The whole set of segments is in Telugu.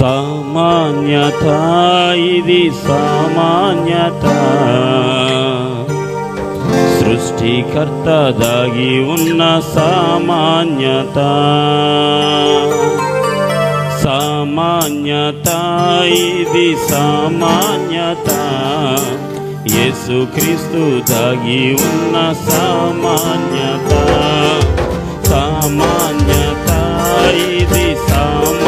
సామాన్యత ఇది సామాన్యత. సృష్టికర్త దాగి ఉన్న సామాన్యత. సామాన్యత ఇది సామాన్యత. యేసుక్రీస్తు దాగి ఉన్న సామాన్యత. సామాన్యత ఇది సామాన్యత.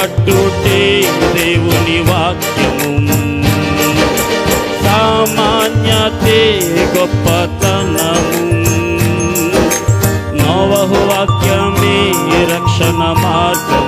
కట్టుటే దేవుని వాక్యము. సామాన్యతే గొప్పతనము. నోవహు వాక్యమే రక్షణ మార్గం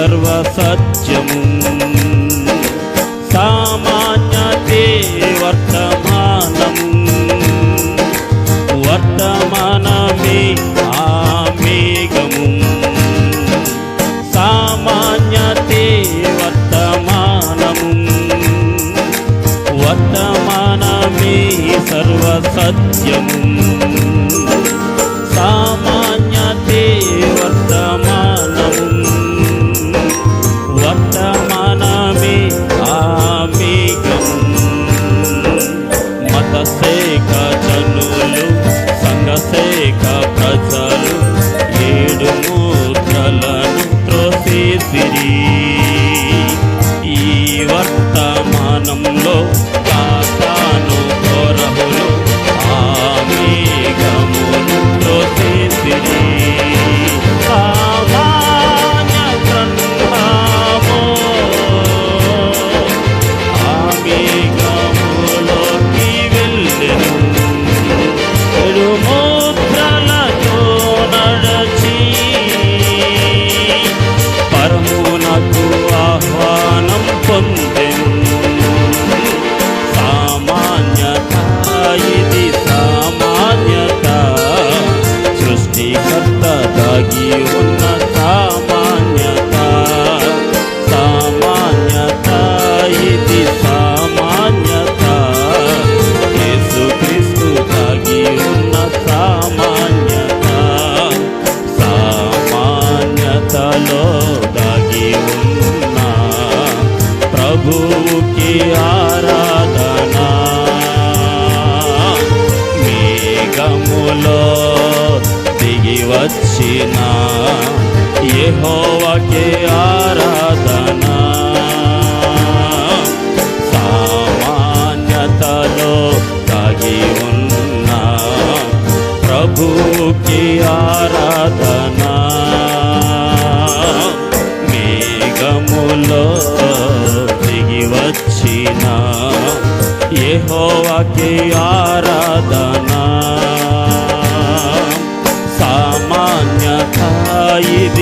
సర్వసత్యము సామాన్యతే వర్తమానము వర్తమానమే ఆమేగము సామాన్యతే వర్తమానము వర్తమానమే సర్వసత్యము సంఘసేక జనులు సంఘసేక ప్రజలు ఏడు ముద్రలను త్రోసేసిరి. ఈ వర్తమానంలో దాగి ఉన్న తామ మేఘములో దిగి వచ్చిన యెహోవాకే ఆరాధన. సామాన్యతలో తగి ఉన్న ప్రభుకి ఆరాధన. మేఘములో దిగి వచ్చిన యెహోవాకి ఆరాధన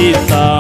సీతా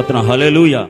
സ്തോത്രം ഹലലൂയ